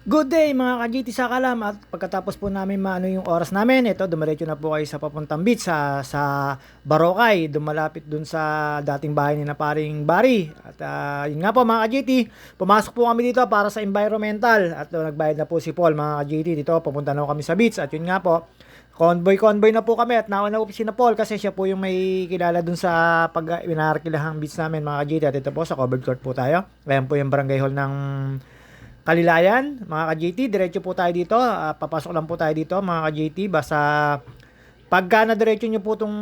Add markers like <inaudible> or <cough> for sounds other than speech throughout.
Good day mga ka-GT sa kalam. At pagkatapos po namin maano yung oras namin, ito dumiretso na po kayo sa papuntang beach sa, sa Barokay, dumalapit dun sa dating bahay ni na paring Bari. At ah, yun nga po mga ka-GT, pumasok po kami dito para sa environmental. At uh, nagbayad na po si Paul mga ka-GT. Dito, papunta na kami sa beach. At yun nga po, convoy-convoy na po kami at nauna po si Paul kasi siya po yung may kilala dun sa pag winarkilahang beach namin mga ka-GT. At ito po sa covered court po tayo. Ayan po yung barangay hall ng Kalilayan, mga ka-JT, diretso po tayo dito. Ah, papasok lang po tayo dito, mga ka-JT. Basta pagka na diretso nyo po tong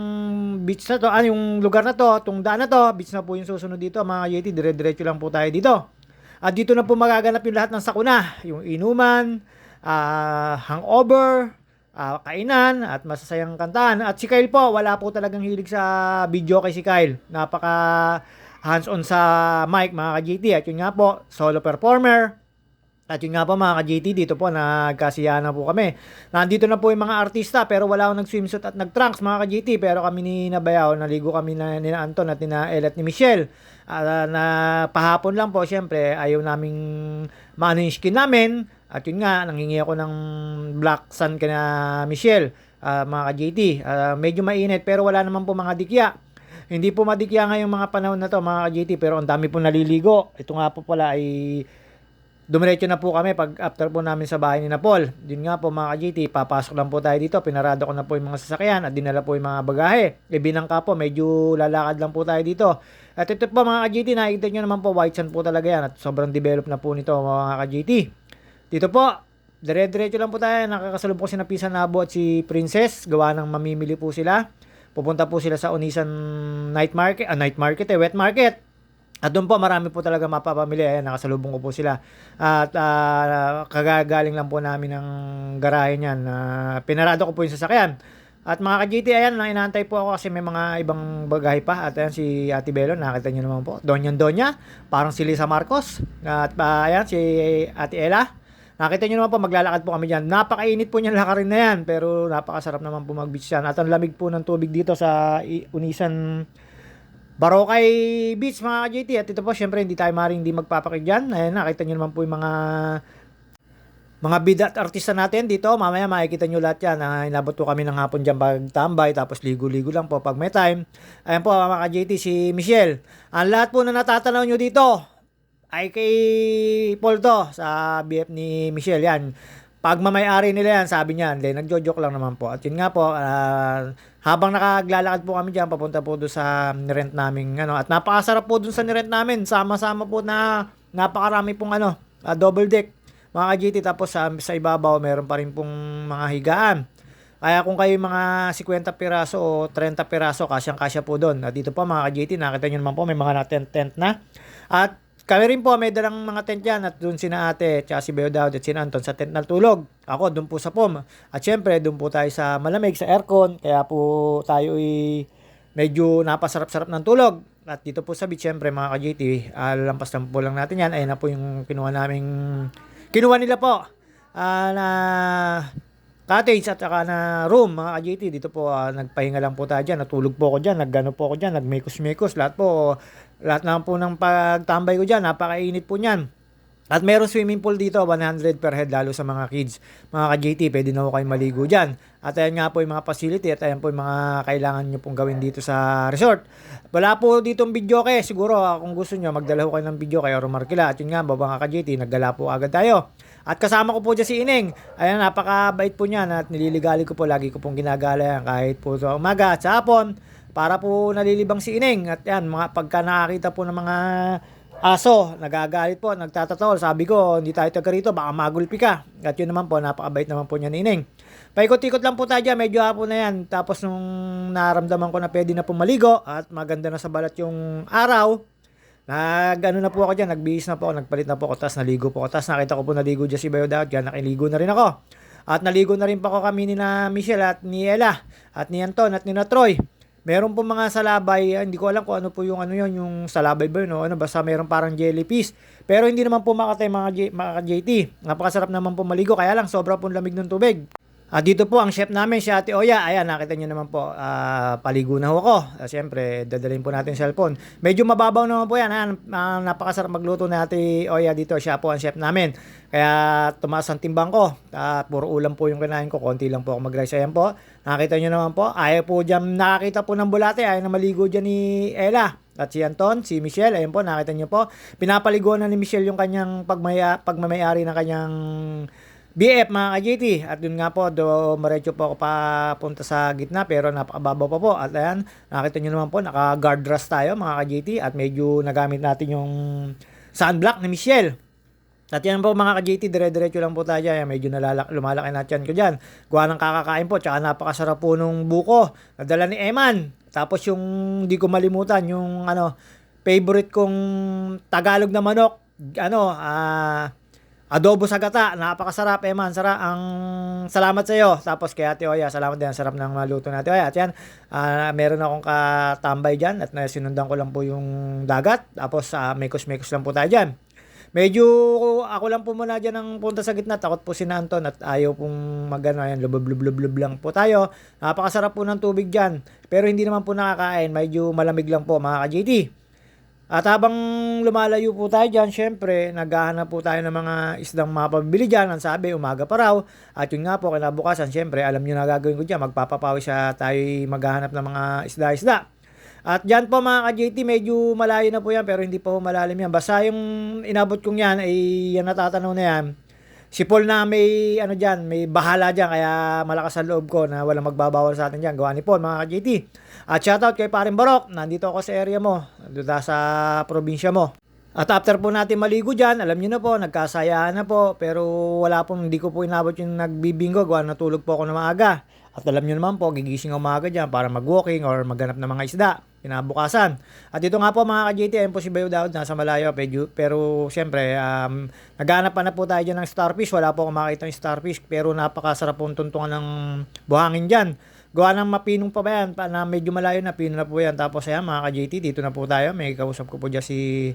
beach na to, ano yung lugar na to, tong daan na to, beach na po yung susunod dito, mga ka-JT. Dire-diretso lang po tayo dito. At dito na po magaganap yung lahat ng sakuna. Yung inuman, ah, hangover, ah, kainan, at masasayang kantahan. At si Kyle po, wala po talagang hilig sa video kay si Kyle. Napaka hands-on sa mic, mga ka-JT. At yun nga po, solo performer, at yun nga po mga ka-JT, dito po nagkasiyahan na po kami. Nandito na po yung mga artista pero wala akong nag-swimsuit at nag-trunks mga ka-JT. Pero kami ni Nabayaw, naligo kami na ni Anton at ni na El at ni Michelle. Uh, na pahapon lang po, syempre, ayaw naming maano yung skin namin. At yun nga, nangingi ako ng black sun kina Michelle, uh, mga ka-JT. Uh, medyo mainit pero wala naman po mga dikya. Hindi po madikya ngayong mga panahon na to mga ka-JT pero ang dami po naliligo. Ito nga po pala ay Dumiretso na po kami pag after po namin sa bahay ni Napol. Yun nga po mga ka-GT, papasok lang po tayo dito. Pinarado ko na po yung mga sasakyan at dinala po yung mga bagahe. E binangka po, medyo lalakad lang po tayo dito. At ito po mga ka-GT, nakikita nyo naman po, white sand po talaga yan. At sobrang develop na po nito mga ka-GT. Dito po, dire-diretso lang po tayo. Nakakasalubong ko si Napisa Nabo at si Princess. Gawa ng mamimili po sila. Pupunta po sila sa Onisan Night Market, ah, Night Market eh, Wet Market. At doon po marami po talaga mapapamili. Ayan, nakasalubong ko po sila. At uh, kagagaling lang po namin ng garahe niyan. Uh, pinarado ko po yung sasakyan. At mga ka-GT, ayan, lang inaantay po ako kasi may mga ibang bagahe pa. At ayan, si Ate Belo, nakita niyo naman po. Donyan Donya, parang si Lisa Marcos. At uh, ayan, si Ate Ella. Nakita nyo naman po, maglalakad po kami dyan. Napakainit po niyan lakarin na yan. Pero napakasarap naman po mag-beach yan. At ang lamig po ng tubig dito sa Unisan Barokay Beach mga ka-JT at ito po syempre hindi tayo maring hindi magpapakit dyan. Ayan nakita nyo naman po yung mga mga bida at artista natin dito. Mamaya makikita nyo lahat yan. Uh, inabot po kami ng hapon dyan pagtambay tapos ligo-ligo lang po pag may time. Ayan po mga ka-JT si Michelle. Ang lahat po na natatanaw nyo dito ay kay Paul to sa BF ni Michelle yan pag mamayari nila yan, sabi niya, hindi, nagjo-joke lang naman po. At yun nga po, uh, habang nakaglalakad po kami dyan, papunta po doon sa nirent namin, ano, at napakasarap po doon sa nirent namin, sama-sama po na napakarami pong ano, uh, double deck, mga GT, tapos sa, sa ibabaw, meron pa rin pong mga higaan. Kaya kung kayo mga 50 piraso o 30 piraso, kasyang-kasya po doon. At dito po mga GT, nakita nyo naman po, may mga na-tent-tent na. At kami rin po, may dalang mga tent yan at doon sina ate, tsaka si Beo Dowd at si Anton sa tent na tulog. Ako doon po sa POM. At syempre, doon po tayo sa malamig, sa aircon. Kaya po tayo ay medyo napasarap-sarap ng tulog. At dito po sa beach, syempre mga ka-JT, uh, lampas lang po lang natin yan. Ayun na po yung kinuha naming, kinuha nila po uh, na cottage at saka na room, mga ka-JT. Dito po, uh, nagpahinga lang po tayo dyan. Natulog po ako dyan, naggano po ako dyan, nagmekos-mekos. Lahat po, lahat na po ng pagtambay ko dyan, napakainit po niyan. At meron swimming pool dito, 100 per head lalo sa mga kids. Mga ka-JT, pwede na po kayo maligo dyan. At ayan nga po yung mga facility at ayan po yung mga kailangan nyo pong gawin dito sa resort. Wala po dito ang video kay. Siguro kung gusto nyo, magdala kayo ng video kay Romarkila. At yun nga, baba nga ka-JT, naggala po agad tayo. At kasama ko po dyan si Ining. Ayan, napakabait po niyan at nililigali ko po. Lagi ko pong ginagala yan kahit po sa umaga at sa hapon para po nalilibang si Ining. At yan, mga pagka nakakita po ng mga aso, nagagalit po, nagtatatol. Sabi ko, hindi tayo taga rito, baka magulpi ka. At yun naman po, napakabait naman po niya ni Ining. Paikot-ikot lang po tayo dyan, medyo hapon na yan. Tapos nung naramdaman ko na pwede na po maligo at maganda na sa balat yung araw, nag ano na po ako dyan, nagbihis na po ako, nagpalit na po ako, tapos naligo po ako. Tapos nakita ko po naligo dyan si Bayo Daot, dyan nakiligo na rin ako. At naligo na rin pa ako kami ni na Michelle at ni Ella at ni Anton at ni na Troy. Meron po mga salabay, ah, hindi ko alam kung ano po yung ano yon yung salabay ba yun, no? ano, basta meron parang jellyfish. Pero hindi naman po makatay mga, J, mga JT. Napakasarap naman po maligo, kaya lang sobra po lamig ng tubig. Ah, dito po ang chef namin, si Ate Oya. Ayan, nakita niyo naman po, ah, paligo na ho ako. Ah, Siyempre, dadalhin po natin yung cellphone. Medyo mababaw naman po yan. Ah, napakasarap magluto na Ate Oya dito. Siya po ang chef namin. Kaya tumaas ang timbang ko. Ah, puro ulam po yung kinain ko. Konti lang po ako mag-rice. Ayan po. Nakita niyo naman po. Ayaw po dyan, nakakita po ng bulate. Ayaw na maligo dyan ni Ella. At si Anton, si Michelle, ayun po, nakita niyo po. Pinapaliguan na ni Michelle yung kanyang pagmaya, pagmamayari ng kanyang BF mga ka-JT. At yun nga po, do, maretso po ako papunta sa gitna pero napakababaw pa po. At ayan, nakita nyo naman po, naka-guard dress tayo mga ka-JT. At medyo nagamit natin yung sunblock ni Michelle. At yan po mga ka-JT, dire-diretso lang po tayo dyan. Medyo nalalak, lumalaki na tiyan ko dyan. Gawa ng kakakain po, tsaka napakasarap po nung buko. Nadala ni Eman. Tapos yung, di ko malimutan, yung ano, favorite kong Tagalog na manok. Ano, ah... Adobo sa gata, napakasarap Eman, sarap ang salamat sa iyo. Tapos kay Ate Oya, salamat din, ang sarap ng maluto natin. Oya, at yan, ah, meron akong katambay diyan at na sinundan ko lang po yung dagat. Tapos uh, mekos-mekos lang po tayo diyan. Medyo ako lang po muna dyan ng punta sa gitna. Takot po si Anton at ayaw pong magano ayan, lublob-lublob lang po tayo. Napakasarap po ng tubig dyan. Pero hindi naman po nakakain. Medyo malamig lang po mga ka-JT. At habang lumalayo po tayo dyan, syempre, naghahanap po tayo ng mga isdang mapabili dyan. Ang sabi, umaga pa raw. At yun nga po, kinabukasan, syempre, alam nyo na gagawin ko dyan. Magpapapawi siya tayo maghahanap ng mga isda-isda. At dyan po mga ka-JT, medyo malayo na po yan, pero hindi po malalim yan. Basta yung inabot kong yan, ay yan natatanaw na yan. Si Paul na may ano diyan, may bahala diyan kaya malakas ang loob ko na walang magbabawal sa atin diyan. Gawa ni Paul mga ka-JT. At shoutout kay Paring Barok, nandito ako sa area mo, dito sa probinsya mo. At after po natin maligo dyan, alam niyo na po, nagkasayaan na po. Pero wala pong, hindi ko po inabot yung nagbibingo. Gawa natulog po ako na maaga. At alam niyo naman po, gigising ako maaga dyan para mag-walking or maghanap ng mga isda. Kinabukasan. At ito nga po mga ka-JT, ayun po si Bayo Daud, nasa malayo. Pero, pero siyempre, um, naghanap pa na po tayo dyan ng starfish. Wala po akong makita ng starfish. Pero napakasarap pong tuntungan ng buhangin dyan. Gawa ng mapinong pa ba yan? Pa, na medyo malayo na, pino na po yan. Tapos ayan mga ka-JT, dito na po tayo. May kausap ko po dyan si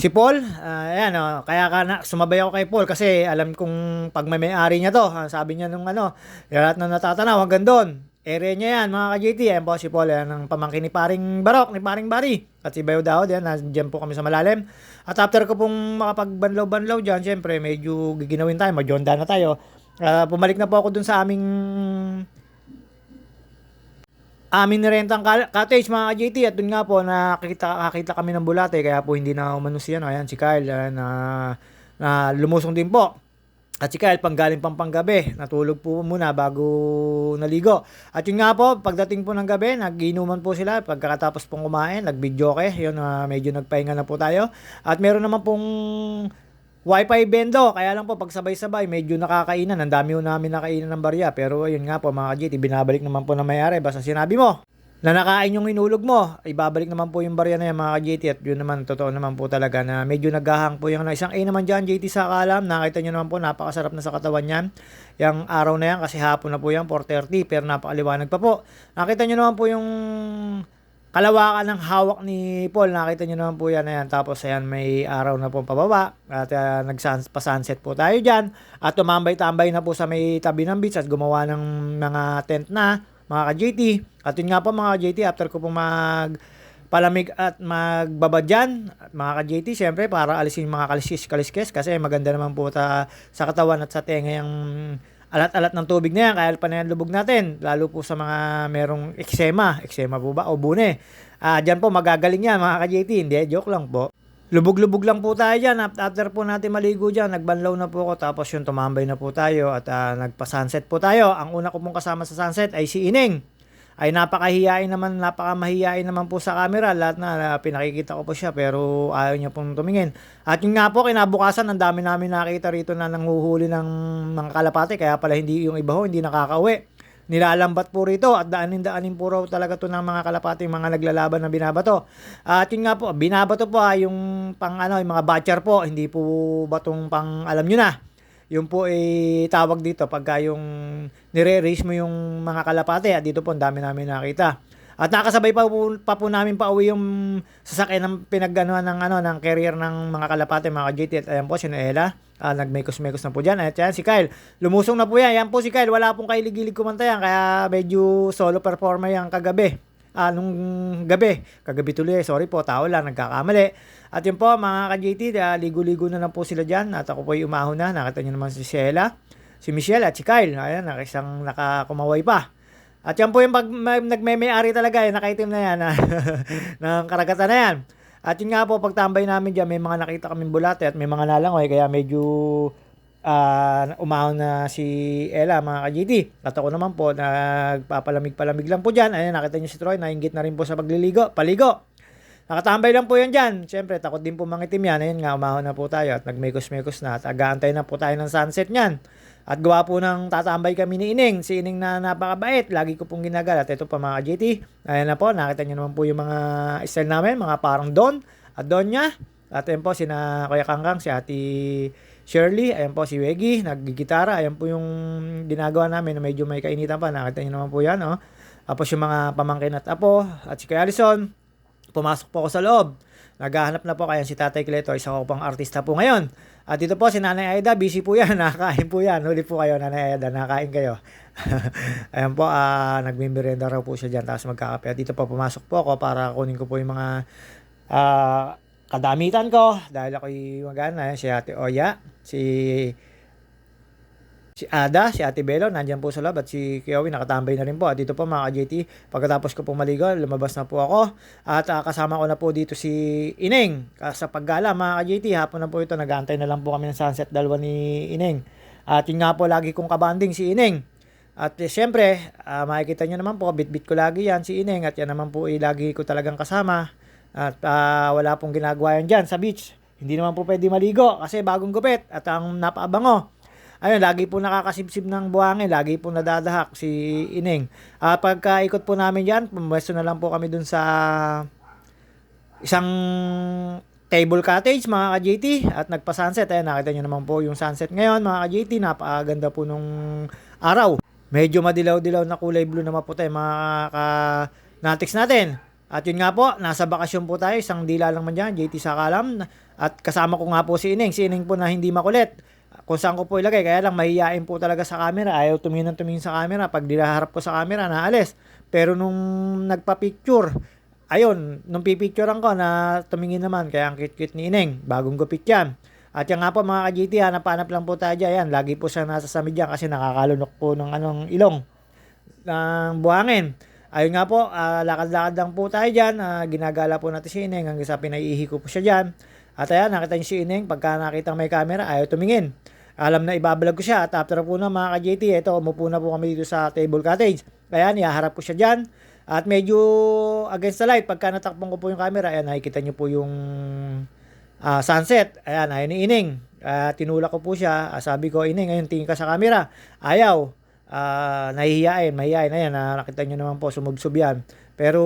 Si Paul, uh, ayan, oh, kaya ka na, sumabay ako kay Paul kasi alam kong pag may may-ari niya to, ah, sabi niya nung ano, lahat na natatanaw hanggang doon. Area niya yan, mga ka-JT. Ayan po si Paul, yan ang pamangkin ni paring Barok, ni paring Bari. At si Bayo Daod, yan, nandiyan po kami sa malalim. At after ko pong makapagbanlaw-banlaw dyan, syempre, medyo giginawin tayo, magjonda na tayo. Uh, pumalik na po ako dun sa aming amin nirentang cottage mga ka-JT at dun nga po nakita kakita kami ng bulate kaya po hindi na umano si ano ayan si Kyle uh, na na lumusong din po at si Kyle panggaling pang panggabi. Natulog po muna bago naligo. At yun nga po pagdating po ng gabi nagiinuman po sila. Pagkatapos pong kumain nag-video okay yun uh, medyo nagpahinga na po tayo. At meron naman pong Wi-Fi bendo, kaya lang po pag sabay-sabay medyo nakakainan. Ang dami ho namin nakainan ng barya. Pero ayun nga po mga kajit, binabalik naman po na mayari. Basta sinabi mo na nakain yung inulog mo, ibabalik naman po yung barya na yan mga ka-JT at yun naman, totoo naman po talaga na medyo naghahang po yung isang A naman dyan, JT sa kalam, nakita nyo naman po, napakasarap na sa katawan yan, yung araw na yan, kasi hapon na po yan, 4.30, pero napakaliwanag pa po, nakita nyo naman po yung kalawakan ng hawak ni Paul. Nakita nyo naman po yan na yan. Tapos ayan, may araw na po pababa. At uh, nagpa-sunset po tayo dyan. At tumambay-tambay na po sa may tabi ng beach at gumawa ng mga tent na mga ka-JT. At yun nga po mga ka-JT, after ko po mag palamig at magbabad dyan, mga ka-JT, syempre para alisin mga kaliskis-kaliskis kasi maganda naman po ta, sa katawan at sa tenga yung alat-alat ng tubig na yan, kaya pa na yan lubog natin, lalo po sa mga merong eksema, eksema po ba, o bune. Uh, dyan po magagaling yan mga ka-JT, hindi, joke lang po. Lubog-lubog lang po tayo dyan. After po natin maligo dyan, nagbanlaw na po ako. Tapos yung tumambay na po tayo at uh, nagpa-sunset po tayo. Ang una ko pong kasama sa sunset ay si Ining ay napakahiyain naman, napakamahiyain naman po sa camera. Lahat na uh, pinakikita ko po siya pero ayaw niya pong tumingin. At yung nga po, kinabukasan, ang dami namin nakita rito na nanghuhuli ng mga kalapate. Kaya pala hindi yung iba ho, hindi nakakauwi. Nilalambat po rito at daanin-daanin po raw talaga to ng mga kalapate, mga naglalaban na binabato. At yun nga po, binabato po ha, yung pang ano, yung mga batcher po, hindi po batong pang alam nyo na yung po ay tawag dito pagka yung nire-raise mo yung mga kalapate at dito po ang dami namin nakita. At nakasabay pa po, pa po namin pa uwi yung sasakyan ng pinagganuhan ng ano ng carrier ng mga kalapate mga JT at ayan po si Noela. Ah, nagmekos-mekos na po dyan. At yan, si Kyle. Lumusong na po yan. Yan po si Kyle. Wala pong kailig-gilig kumanta yan. Kaya medyo solo performer yan kagabi. Ah, nung gabi. Kagabi tuloy. Sorry po, tao lang. Nagkakamali. At yun po, mga ka-JT, ah, ligo-ligo na lang po sila dyan. At ako po yung umahon na. Nakita nyo naman si Sheila, si Michelle at si Kyle. Ayan, nakisang nakakumaway pa. At yan po yung pag may, nagme-may-ari talaga, yung nakaitim na yan, ah, <laughs> ng karagatan na yan. At yun nga po, pagtambay namin dyan, may mga nakita kaming bulate at may mga nalangoy, kaya medyo uh, umahon na si Ella, mga ka-GT. At ako naman po, nagpapalamig-palamig lang po dyan. Ayan, nakita nyo si Troy, nainggit na rin po sa pagliligo, paligo. Nakatambay lang po yan dyan. Siyempre, takot din po mangitim yan. Ayun nga, umahon na po tayo at nagmekos-mekos na at agaantay na po tayo ng sunset niyan. At gawa po ng tatambay kami ni Ining. Si Ining na napakabait. Lagi ko pong ginagalat. Ito pa mga JT. Ayan na po. Nakita nyo naman po yung mga style namin. Mga parang Don at Donya. At ayan po sina Kuya Kangkang, si Ate Shirley. Ayan po si Weggy. Naggigitara. Ayan po yung ginagawa namin na medyo may kainitan pa. Nakita nyo naman po yan. Oh. Tapos yung mga pamangkin at apo. At si Kuya Alison. Pumasok po ako sa loob. Naghahanap na po kaya si Tatay Cleto, isa ko pang artista po ngayon. At dito po si Nanay Aida, busy po yan, <laughs> nakakain po yan. Huli po kayo, Nanay Aida, nakakain kayo. <laughs> Ayan po, uh, nagmimerienda raw po siya dyan, tapos magkakape. At dito po pumasok po ako para kunin ko po yung mga uh, kadamitan ko. Dahil ako'y magana, si Ate Oya, si si Ada, si Ate Belo, nandiyan po sa loob at si Kiyowi nakatambay na rin po. At dito po mga ka-JT, pagkatapos ko po maligo, lumabas na po ako. At uh, kasama ko na po dito si Ineng. Sa paggala mga ka-JT, hapon na po ito, nag-aantay na lang po kami ng sunset dalawa ni Ineng. At yun nga po lagi kong kabanding si Ineng. At eh, syempre, uh, makikita nyo naman po, bit-bit ko lagi yan si Ineng at yan naman po eh, lagi ko talagang kasama. At uh, wala pong ginagawa yan dyan sa beach. Hindi naman po pwede maligo kasi bagong gupit at ang napaabango. Ayun, lagi po nakakasibsib ng buhangin, lagi po nadadahak si Ining. Uh, pagka-ikot po namin yan, pumwesto na lang po kami dun sa isang table cottage mga ka-JT at nagpa-sunset. Ayan, nakita nyo naman po yung sunset ngayon mga ka-JT. Napakaganda po nung araw. Medyo madilaw-dilaw na kulay blue na maputi mga ka-natics natin. At yun nga po, nasa bakasyon po tayo. Isang dila lang man dyan, JT Sakalam. At kasama ko nga po si Ining. Si Ining po na hindi makulit kung saan ko po ilagay. Kaya lang mahihain po talaga sa camera. Ayaw tumingin tumingin sa camera. Pag dilaharap ko sa camera, naalis. Pero nung nagpa-picture, ayun, nung pipicturean ko na tumingin naman. Kaya ang cute-cute ni Ineng. Bagong gupit yan. At yan nga po mga ka-GT, hanap-hanap lang po tayo dyan. Yan, lagi po siya nasa samid dyan kasi nakakalunok po ng anong ilong ng buhangin. Ayun nga po, uh, lakad-lakad lang po tayo dyan. Uh, ginagala po natin si Ineng hanggang sa pinaiihi ko po siya dyan. At ayan, nakita niyo si Ineng, pagka nakita may camera, ayaw tumingin alam na ibabalag ko siya at after po na mga ka-JT, ito, umupo na po kami dito sa table cottage. Kaya niyaharap ko siya dyan. At medyo against the light, pagka natakpan ko po yung camera, ayan, nakikita niyo po yung uh, sunset. Ayan, ayun ni Ining. Uh, tinulak ko po siya. Uh, sabi ko, Ining, ngayon tingin ka sa camera. Ayaw. Uh, nahihiyain, mahihiyain. Ayan, uh, nakita niyo naman po, sumubsob yan. Pero,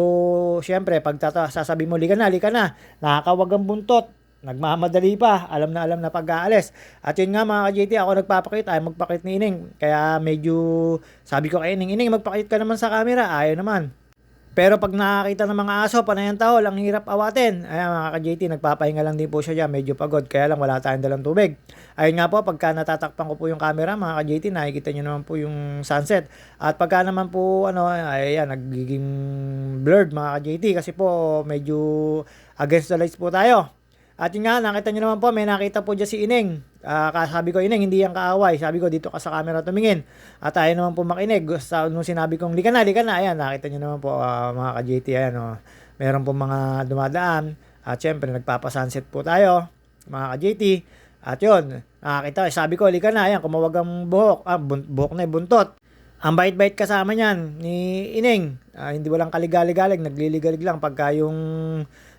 syempre, pag tata, sasabi mo, lika na, lika na. Nakakawag ang buntot Nagmamadali pa, alam na alam na pag-aalis. At yun nga mga ka-JT, ako nagpapakit, ay magpakit ni Ining. Kaya medyo, sabi ko kay Ining, Ining magpakit ka naman sa camera, ayaw naman. Pero pag nakakita ng mga aso, panayang tao, lang hirap awatin. Ayan mga ka-JT, nagpapahinga lang din po siya dyan, medyo pagod, kaya lang wala tayong dalang tubig. Ayun nga po, pagka natatakpan ko po yung camera, mga ka-JT, nakikita nyo naman po yung sunset. At pagka naman po, ano, ayan, nagiging blurred mga ka-JT, kasi po medyo against the lights po tayo. At yun nga, nakita nyo naman po, may nakita po dyan si Ineng. Uh, sabi ko, Ineng, hindi yan kaaway. Sabi ko, dito ka sa camera tumingin. At tayo naman po makinig. Sa, nung sinabi kong, lika na, lika na. Ayan, nakita nyo naman po, uh, mga ka-JT, ayan, oh. meron po mga dumadaan. At syempre, nagpapasunset po tayo, mga ka-JT. At yun, nakakita, sabi ko, lika na, ayan, kumawag ang buhok. Ah, bun- buhok na, buntot. Ang bait-bait kasama niyan ni Ineng. Uh, hindi walang kaligalig-galig, nagliligalig lang pagka yung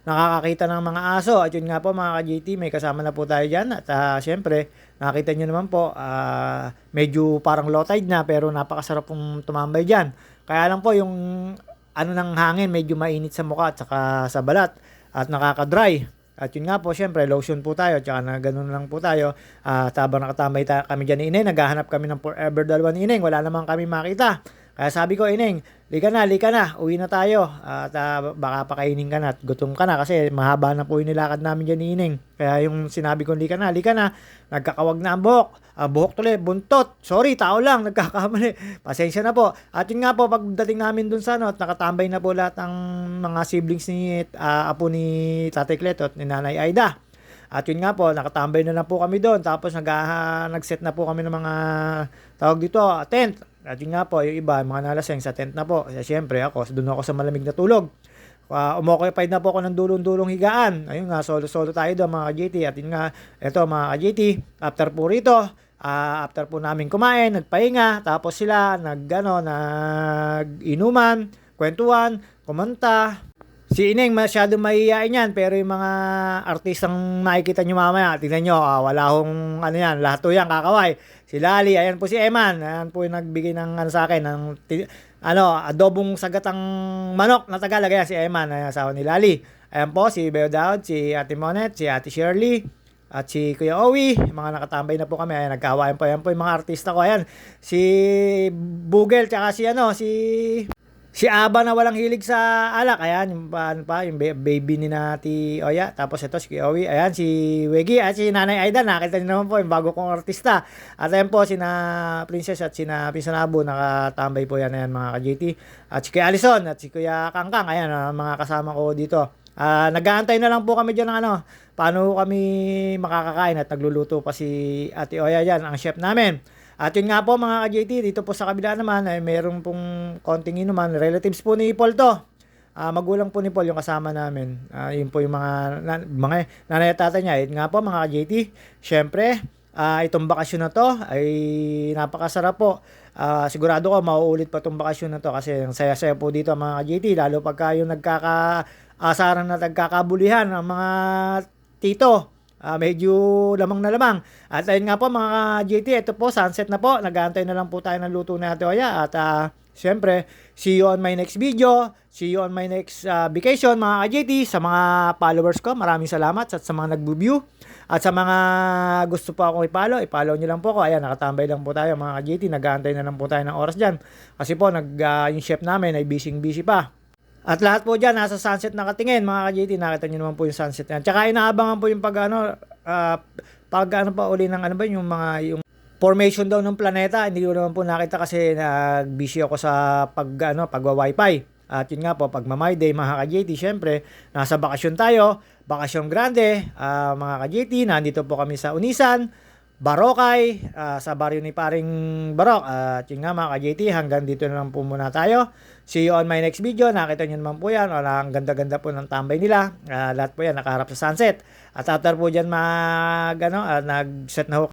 nakakakita ng mga aso. At yun nga po mga ka-JT, may kasama na po tayo dyan. At uh, syempre, nakita nyo naman po, uh, medyo parang low tide na pero napakasarap pong tumambay dyan. Kaya lang po yung ano ng hangin medyo mainit sa mukha at saka sa balat at nakaka-dry. At yun nga po, syempre, lotion po tayo, tsaka na ganun lang po tayo. Uh, tabang nakatambay ta- kami dyan ni Ineng, naghahanap kami ng forever dalawa ni Ineng, wala naman kami makita. Kaya sabi ko, Ineng, lika na, lika na, uwi na tayo. At ah, baka pakainin ka na at gutom ka na kasi mahaba na po yung nilakad namin dyan ni Ineng. Kaya yung sinabi ko, lika na, lika na, nagkakawag na ang buhok. Ah, buhok tuloy, buntot. Sorry, tao lang, <laughs> nagkakamali. Pasensya na po. At yun nga po, pagdating namin dun sa ano, at nakatambay na po lahat ng mga siblings ni ah, apo ni Tatay Cleto at ni Nanay Aida. At yun nga po, nakatambay na lang po kami doon. Tapos nag, ah, nag-set na po kami ng mga tawag dito, tent. At yun nga po, yung iba, mga nalaseng sa tent na po. Kasi syempre ako, doon ako sa malamig na tulog. Uh, umoccupy na po ako ng dulong-dulong higaan. Ayun nga, solo-solo tayo doon mga JT. At yun nga, eto mga JT, after po rito, ah, after po namin kumain, nagpahinga, tapos sila nag, ano, nag-inuman, kwentuhan, kumanta, Si Ineng masyado mahihiyain yan pero yung mga artistang makikita nyo mamaya, tingnan nyo, ah, wala hong ano yan, lahat to yan kakaway. Si Lali, ayan po si Eman, ayan po yung nagbigay ng ano sa akin, ng ano, adobong sagatang manok na Tagalog, ayan si Eman, ayan asawa ni Lali. Ayan po si Beo Daud, si Ate Monet, si Ate Shirley, at si Kuya Owi, mga nakatambay na po kami, ayan, nagkawayan po, ayan po yung mga artista ko, ayan, si Bugel, tsaka si ano, si Si Aba na walang hilig sa alak. Ayan, yung ano pa, yung ba- baby ni Nati Oya. Tapos ito, si Owi. Ayan, si Wegi at si Nanay Aida. Nakita niyo naman po yung bago kong artista. At ayan po, si na Princess at si na Pinsanabo. Nakatambay po yan, ayan mga ka-JT. At si Kuya Alison at si Kuya Kangkang. Ayan, ah, mga kasama ko dito. Ah, nag-aantay na lang po kami dyan ng ano, paano kami makakakain at nagluluto pa si Ate Oya dyan, ang chef namin. At yun nga po mga ka-JT, dito po sa kabila naman ay meron pong konting inuman. Relatives po ni Paul to. Ah, magulang po ni Paul yung kasama namin. Ah, yun po yung mga, na, mga nanay at tatay niya. Yun nga po mga ka-JT, syempre, ah, itong bakasyon na to ay napakasarap po. Ah, sigurado ko mauulit pa itong bakasyon na to kasi ang saya-saya po dito mga ka-JT. Lalo pagka yung nagkakaasaran na nagkakabulihan ng mga tito. Ah, medyo lamang na lamang. At ayun nga po mga JT, ito po, sunset na po. Nag-aantay na lang po tayo ng luto na Ate Oya. At ah, syempre, see you on my next video. See you on my next ah, vacation mga JT. Sa mga followers ko, maraming salamat. At sa mga nag-view. At sa mga gusto po akong ipalo, ipalo nyo lang po ako. Ayan, nakatambay lang po tayo mga JT. Nag-aantay na lang po tayo ng oras dyan. Kasi po, nag, ah, yung chef namin ay busy-busy pa. At lahat po dyan, nasa sunset nakatingin, mga ka-JT. Nakita nyo naman po yung sunset yan. Tsaka inaabangan po yung pag, ano, ah, pag ano pa uli ng ano ba, yung mga, yung formation daw ng planeta. Hindi ko naman po nakita kasi nag-busy ako sa pag, ano, pagwa-wifi. At yun nga po, pag Mamay Day, mga ka-JT, syempre, nasa bakasyon tayo. Bakasyon grande, ah, mga ka-JT. Nandito po kami sa Unisan. Barokay, ah, sa baryo ni paring Barok. At yun nga mga ka-JT, hanggang dito na lang po muna tayo. See you on my next video. Nakita nyo naman po yan. Wala, ang ganda-ganda po ng tambay nila. Ah, lahat po yan nakaharap sa sunset. At after po dyan mag, ano, ah, nag-set na ho